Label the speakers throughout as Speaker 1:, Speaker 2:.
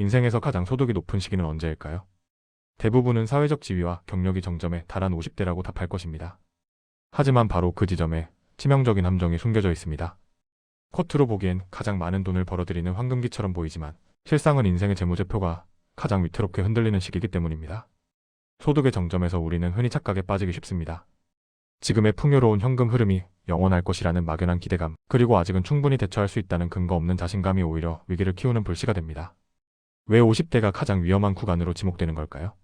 Speaker 1: 인생에서 가장 소득이 높은 시기는 언제일까요? 대부분은 사회적 지위와 경력이 정점에 달한 50대라고 답할 것입니다. 하지만 바로 그 지점에 치명적인 함정이 숨겨져 있습니다. 겉으로 보기엔 가장 많은 돈을 벌어들이는 황금기처럼 보이지만 실상은 인생의 재무제표가 가장 위태롭게 흔들리는 시기이기 때문입니다. 소득의 정점에서 우리는 흔히 착각에 빠지기 쉽습니다. 지금의 풍요로운 현금 흐름이 영원할 것이라는 막연한 기대감, 그리고 아직은 충분히 대처할 수 있다는 근거 없는 자신감이 오히려 위기를 키우는 불씨가 됩니다. 왜 50대가 가장 위험한 구간으로 지목되는 걸까요?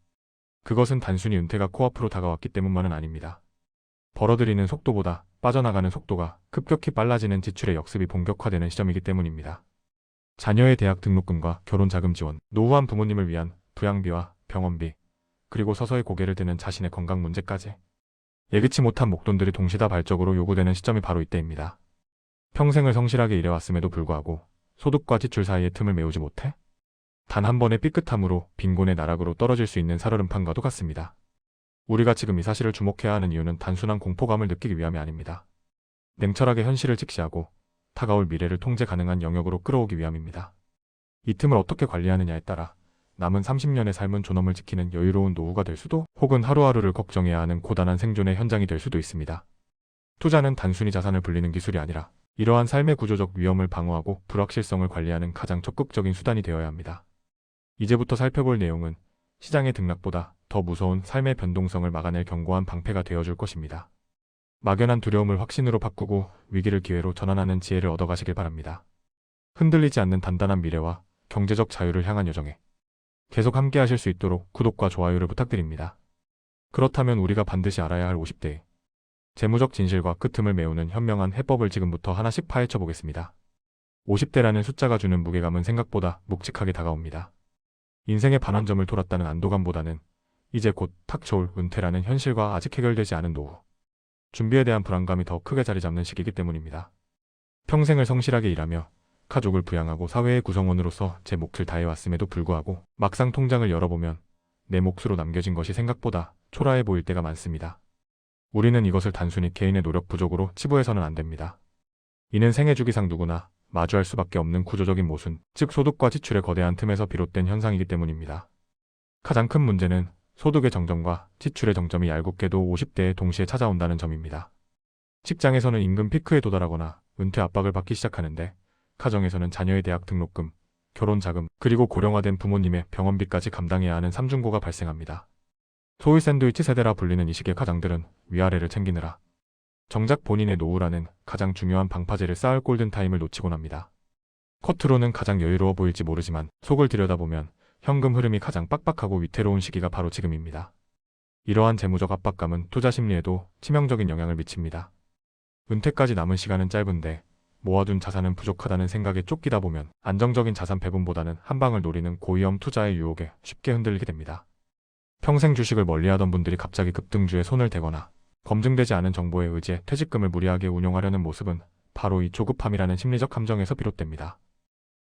Speaker 1: 그것은 단순히 은퇴가 코앞으로 다가왔기 때문만은 아닙니다. 벌어들이는 속도보다 빠져나가는 속도가 급격히 빨라지는 지출의 역습이 본격화되는 시점이기 때문입니다. 자녀의 대학 등록금과 결혼 자금 지원, 노후한 부모님을 위한 부양비와 병원비, 그리고 서서히 고개를 드는 자신의 건강 문제까지 예기치 못한 목돈들이 동시다발적으로 요구되는 시점이 바로 이때입니다. 평생을 성실하게 일해왔음에도 불구하고 소득과 지출 사이의 틈을 메우지 못해 단 한 번의 삐끗함으로 빈곤의 나락으로 떨어질 수 있는 살얼음판과도 같습니다. 우리가 지금 이 사실을 주목해야 하는 이유는 단순한 공포감을 느끼기 위함이 아닙니다. 냉철하게 현실을 직시하고 다가올 미래를 통제 가능한 영역으로 끌어오기 위함입니다. 이 틈을 어떻게 관리하느냐에 따라 남은 30년의 삶은 존엄을 지키는 여유로운 노후가 될 수도 혹은 하루하루를 걱정해야 하는 고단한 생존의 현장이 될 수도 있습니다. 투자는 단순히 자산을 불리는 기술이 아니라 이러한 삶의 구조적 위험을 방어하고 불확실성을 관리하는 가장 적극적인 수단이 되어야 합니다. 이제부터 살펴볼 내용은 시장의 등락보다 더 무서운 삶의 변동성을 막아낼 견고한 방패가 되어줄 것입니다. 막연한 두려움을 확신으로 바꾸고 위기를 기회로 전환하는 지혜를 얻어가시길 바랍니다. 흔들리지 않는 단단한 미래와 경제적 자유를 향한 여정에 계속 함께 하실 수 있도록 구독과 좋아요를 부탁드립니다. 그렇다면 우리가 반드시 알아야 할 50대의 재무적 진실과 끄틈을 메우는 현명한 해법을 지금부터 하나씩 파헤쳐 보겠습니다. 50대라는 숫자가 주는 무게감은 생각보다 묵직하게 다가옵니다. 인생의 반환점을 돌았다는 안도감보다는 이제 곧 탁쳐올 은퇴라는 현실과 아직 해결되지 않은 노후, 준비에 대한 불안감이 더 크게 자리 잡는 시기이기 때문입니다. 평생을 성실하게 일하며 가족을 부양하고 사회의 구성원으로서 제 몫을 다해왔음에도 불구하고 막상 통장을 열어보면 내 몫으로 남겨진 것이 생각보다 초라해 보일 때가 많습니다. 우리는 이것을 단순히 개인의 노력 부족으로 치부해서는 안 됩니다. 이는 생애 주기상 누구나 마주할 수밖에 없는 구조적인 모순, 즉 소득과 지출의 거대한 틈에서 비롯된 현상이기 때문입니다. 가장 큰 문제는 소득의 정점과 지출의 정점이 얄궂게도 50대에 동시에 찾아온다는 점입니다. 직장에서는 임금 피크에 도달하거나 은퇴 압박을 받기 시작하는데 가정에서는 자녀의 대학 등록금, 결혼 자금, 그리고 고령화된 부모님의 병원비까지 감당해야 하는 삼중고가 발생합니다. 소위 샌드위치 세대라 불리는 이 시기의 가장들은 위아래를 챙기느라 정작 본인의 노후라는 가장 중요한 방파제를 쌓을 골든타임을 놓치곤 합니다. 겉으로는 가장 여유로워 보일지 모르지만 속을 들여다보면 현금 흐름이 가장 빡빡하고 위태로운 시기가 바로 지금입니다. 이러한 재무적 압박감은 투자 심리에도 치명적인 영향을 미칩니다. 은퇴까지 남은 시간은 짧은데 모아둔 자산은 부족하다는 생각에 쫓기다 보면 안정적인 자산 배분보다는 한 방을 노리는 고위험 투자의 유혹에 쉽게 흔들리게 됩니다. 평생 주식을 멀리하던 분들이 갑자기 급등주에 손을 대거나 검증되지 않은 정보에 의지해 퇴직금을 무리하게 운용하려는 모습은 바로 이 조급함이라는 심리적 감정에서 비롯됩니다.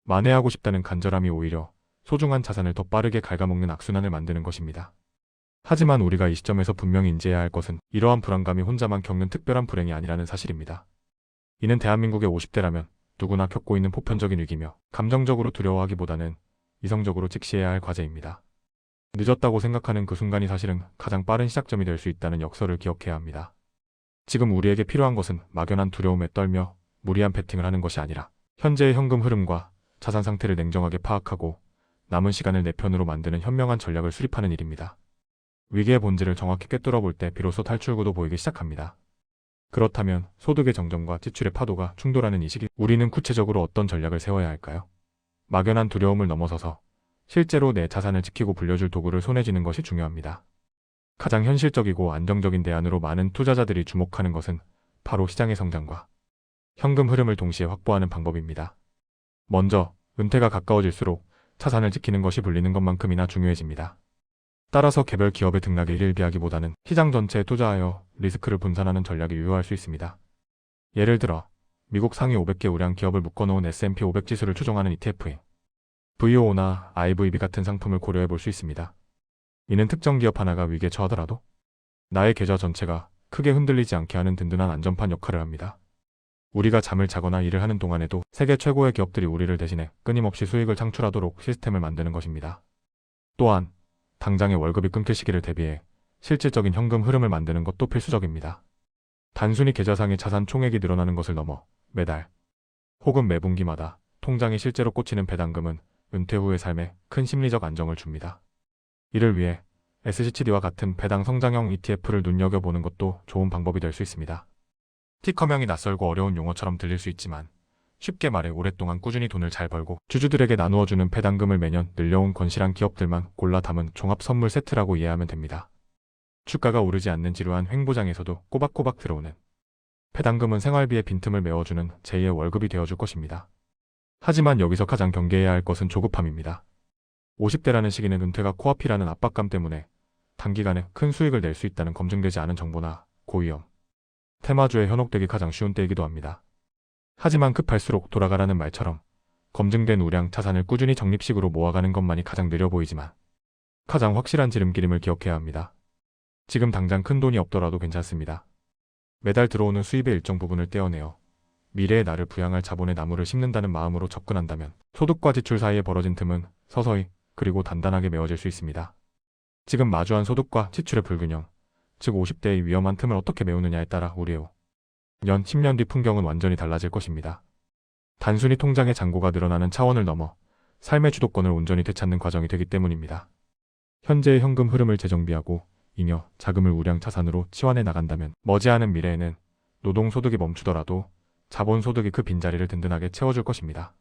Speaker 1: 만회하고 싶다는 간절함이 오히려 소중한 자산을 더 빠르게 갉아먹는 악순환을 만드는 것입니다. 하지만 우리가 이 시점에서 분명히 인지해야 할 것은 이러한 불안감이 혼자만 겪는 특별한 불행이 아니라는 사실입니다. 이는 대한민국의 50대라면 누구나 겪고 있는 보편적인 위기며 감정적으로 두려워하기보다는 이성적으로 직시해야 할 과제입니다. 늦었다고 생각하는 그 순간이 사실은 가장 빠른 시작점이 될 수 있다는 역설을 기억해야 합니다. 지금 우리에게 필요한 것은 막연한 두려움에 떨며 무리한 베팅을 하는 것이 아니라 현재의 현금 흐름과 자산 상태를 냉정하게 파악하고 남은 시간을 내 편으로 만드는 현명한 전략을 수립하는 일입니다. 위기의 본질을 정확히 꿰뚫어 볼 때 비로소 탈출구도 보이기 시작합니다. 그렇다면 소득의 정점과 지출의 파도가 충돌하는 이 시기 우리는 구체적으로 어떤 전략을 세워야 할까요? 막연한 두려움을 넘어서서 실제로 내 자산을 지키고 불려줄 도구를 손에 쥐는 것이 중요합니다. 가장 현실적이고 안정적인 대안으로 많은 투자자들이 주목하는 것은 바로 시장의 성장과 현금 흐름을 동시에 확보하는 방법입니다. 먼저 은퇴가 가까워질수록 자산을 지키는 것이 불리는 것만큼이나 중요해집니다. 따라서 개별 기업의 등락에 일일비하기보다는 시장 전체에 투자하여 리스크를 분산하는 전략이 유효할 수 있습니다. 예를 들어 미국 상위 500개 우량 기업을 묶어놓은 S&P 500 지수를 추종하는 ETF에 VO나 IVB 같은 상품을 고려해 볼 수 있습니다. 이는 특정 기업 하나가 위기에 처하더라도 나의 계좌 전체가 크게 흔들리지 않게 하는 든든한 안전판 역할을 합니다. 우리가 잠을 자거나 일을 하는 동안에도 세계 최고의 기업들이 우리를 대신해 끊임없이 수익을 창출하도록 시스템을 만드는 것입니다. 또한 당장의 월급이 끊길 시기를 대비해 실질적인 현금 흐름을 만드는 것도 필수적입니다. 단순히 계좌상의 자산 총액이 늘어나는 것을 넘어 매달 혹은 매 분기마다 통장에 실제로 꽂히는 배당금은 은퇴 후의 삶에 큰 심리적 안정을 줍니다. 이를 위해 SCD와 같은 배당 성장형 ETF를 눈여겨보는 것도 좋은 방법이 될 수 있습니다. 티커명이 낯설고 어려운 용어처럼 들릴 수 있지만 쉽게 말해 오랫동안 꾸준히 돈을 잘 벌고 주주들에게 나누어주는 배당금을 매년 늘려온 건실한 기업들만 골라 담은 종합 선물 세트라고 이해하면 됩니다. 주가가 오르지 않는 지루한 횡보장에서도 꼬박꼬박 들어오는 배당금은 생활비의 빈틈을 메워주는 제2의 월급이 되어줄 것입니다. 하지만 여기서 가장 경계해야 할 것은 조급함입니다. 50대라는 시기는 은퇴가 코앞이라는 압박감 때문에 단기간에 큰 수익을 낼 수 있다는 검증되지 않은 정보나 고위험, 테마주에 현혹되기 가장 쉬운 때이기도 합니다. 하지만 급할수록 돌아가라는 말처럼 검증된 우량 자산을 꾸준히 적립식으로 모아가는 것만이 가장 느려 보이지만 가장 확실한 지름길임을 기억해야 합니다. 지금 당장 큰 돈이 없더라도 괜찮습니다. 매달 들어오는 수입의 일정 부분을 떼어내어 미래의 나를 부양할 자본의 나무를 심는다는 마음으로 접근한다면 소득과 지출 사이에 벌어진 틈은 서서히 그리고 단단하게 메워질 수 있습니다. 지금 마주한 소득과 지출의 불균형, 즉 50대의 위험한 틈을 어떻게 메우느냐에 따라 우리 후년 10년 뒤 풍경은 완전히 달라질 것입니다. 단순히 통장의 잔고가 늘어나는 차원을 넘어 삶의 주도권을 온전히 되찾는 과정이 되기 때문입니다. 현재의 현금 흐름을 재정비하고 잉여 자금을 우량 자산으로 치환해 나간다면 머지않은 미래에는 노동소득이 멈추더라도 자본소득이 그 빈자리를 든든하게 채워줄 것입니다.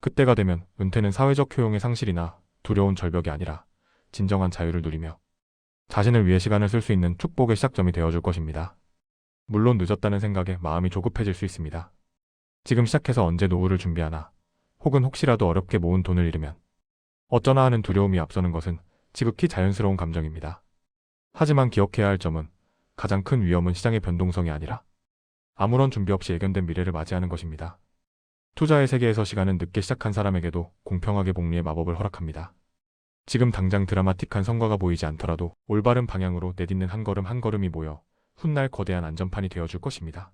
Speaker 1: 그때가 되면 은퇴는 사회적 효용의 상실이나 두려운 절벽이 아니라 진정한 자유를 누리며 자신을 위해 시간을 쓸 수 있는 축복의 시작점이 되어줄 것입니다. 물론 늦었다는 생각에 마음이 조급해질 수 있습니다. 지금 시작해서 언제 노후를 준비하나 혹은 혹시라도 어렵게 모은 돈을 잃으면 어쩌나 하는 두려움이 앞서는 것은 지극히 자연스러운 감정입니다. 하지만 기억해야 할 점은 가장 큰 위험은 시장의 변동성이 아니라 아무런 준비 없이 예견된 미래를 맞이하는 것입니다. 투자의 세계에서 시간은 늦게 시작한 사람에게도 공평하게 복리의 마법을 허락합니다. 지금 당장 드라마틱한 성과가 보이지 않더라도 올바른 방향으로 내딛는 한 걸음 한 걸음이 모여 훗날 거대한 안전판이 되어줄 것입니다.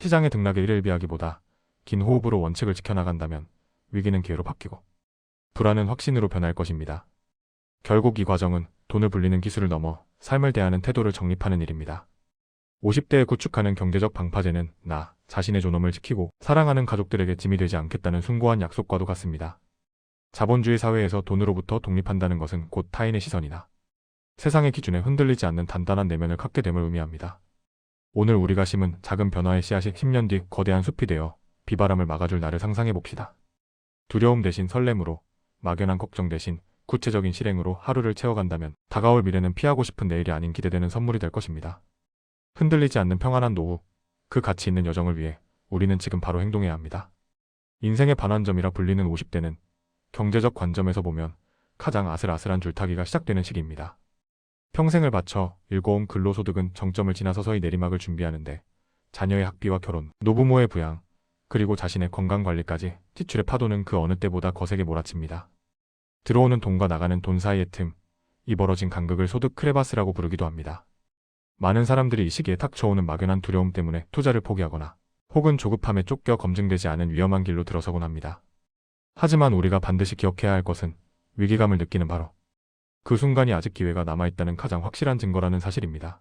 Speaker 1: 시장의 등락에 일일비하기보다 긴 호흡으로 원칙을 지켜나간다면 위기는 기회로 바뀌고 불안은 확신으로 변할 것입니다. 결국 이 과정은 돈을 불리는 기술을 넘어 삶을 대하는 태도를 정립하는 일입니다. 50대에 구축하는 경제적 방파제는 나 자신의 존엄을 지키고 사랑하는 가족들에게 짐이 되지 않겠다는 숭고한 약속과도 같습니다. 자본주의 사회에서 돈으로부터 독립한다는 것은 곧 타인의 시선이나 세상의 기준에 흔들리지 않는 단단한 내면을 갖게 됨을 의미합니다. 오늘 우리가 심은 작은 변화의 씨앗이 10년 뒤 거대한 숲이 되어 비바람을 막아줄 날을 상상해 봅시다. 두려움 대신 설렘으로, 막연한 걱정 대신 구체적인 실행으로 하루를 채워간다면 다가올 미래는 피하고 싶은 내일이 아닌 기대되는 선물이 될 것입니다. 흔들리지 않는 평안한 노후, 그 가치 있는 여정을 위해 우리는 지금 바로 행동해야 합니다. 인생의 반환점이라 불리는 50대는 경제적 관점에서 보면 가장 아슬아슬한 줄타기가 시작되는 시기입니다. 평생을 바쳐 일궈온 근로소득은 정점을 지나 서 서히 내리막을 준비하는데 자녀의 학비와 결혼, 노부모의 부양, 그리고 자신의 건강관리까지 지출의 파도는 그 어느 때보다 거세게 몰아칩니다. 들어오는 돈과 나가는 돈 사이의 틈, 이 벌어진 간극을 소득 크레바스라고 부르기도 합니다. 많은 사람들이 이 시기에 탁쳐오는 막연한 두려움 때문에 투자를 포기하거나 혹은 조급함에 쫓겨 검증되지 않은 위험한 길로 들어서곤 합니다. 하지만 우리가 반드시 기억해야 할 것은 위기감을 느끼는 바로 그 순간이 아직 기회가 남아있다는 가장 확실한 증거라는 사실입니다.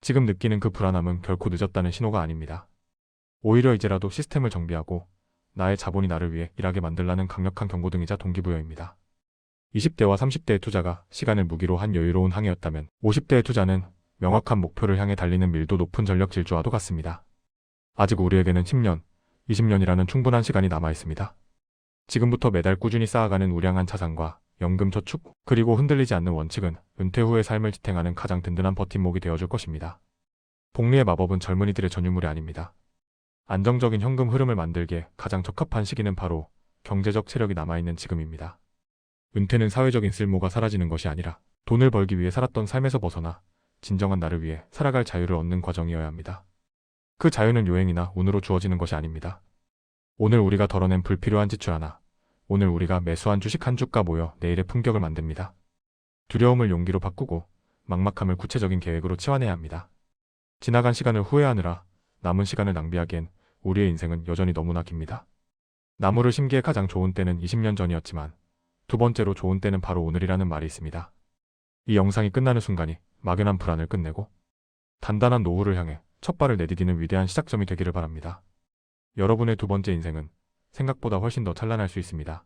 Speaker 1: 지금 느끼는 그 불안함은 결코 늦었다는 신호가 아닙니다. 오히려 이제라도 시스템을 정비하고 나의 자본이 나를 위해 일하게 만들라는 강력한 경고등이자 동기부여입니다. 20대와 30대의 투자가 시간을 무기로 한 여유로운 항해였다면 50대의 투자는 명확한 목표를 향해 달리는 밀도 높은 전력 질주와도 같습니다. 아직 우리에게는 10년, 20년이라는 충분한 시간이 남아 있습니다. 지금부터 매달 꾸준히 쌓아가는 우량한 자산과 연금 저축, 그리고 흔들리지 않는 원칙은 은퇴 후의 삶을 지탱하는 가장 든든한 버팀목이 되어줄 것입니다. 복리의 마법은 젊은이들의 전유물이 아닙니다. 안정적인 현금 흐름을 만들기에 가장 적합한 시기는 바로 경제적 체력이 남아있는 지금입니다. 은퇴는 사회적인 쓸모가 사라지는 것이 아니라 돈을 벌기 위해 살았던 삶에서 벗어나 진정한 나를 위해 살아갈 자유를 얻는 과정이어야 합니다. 그 자유는 요행이나 운으로 주어지는 것이 아닙니다. 오늘 우리가 덜어낸 불필요한 지출 하나, 오늘 우리가 매수한 주식 한 주가 모여 내일의 품격을 만듭니다. 두려움을 용기로 바꾸고 막막함을 구체적인 계획으로 치환해야 합니다. 지나간 시간을 후회하느라 남은 시간을 낭비하기엔 우리의 인생은 여전히 너무나 깁니다. 나무를 심기에 가장 좋은 때는 20년 전이었지만 두 번째로 좋은 때는 바로 오늘이라는 말이 있습니다. 이 영상이 끝나는 순간이 막연한 불안을 끝내고 단단한 노후를 향해 첫 발을 내디디는 위대한 시작점이 되기를 바랍니다. 여러분의 두 번째 인생은 생각보다 훨씬 더 찬란할 수 있습니다.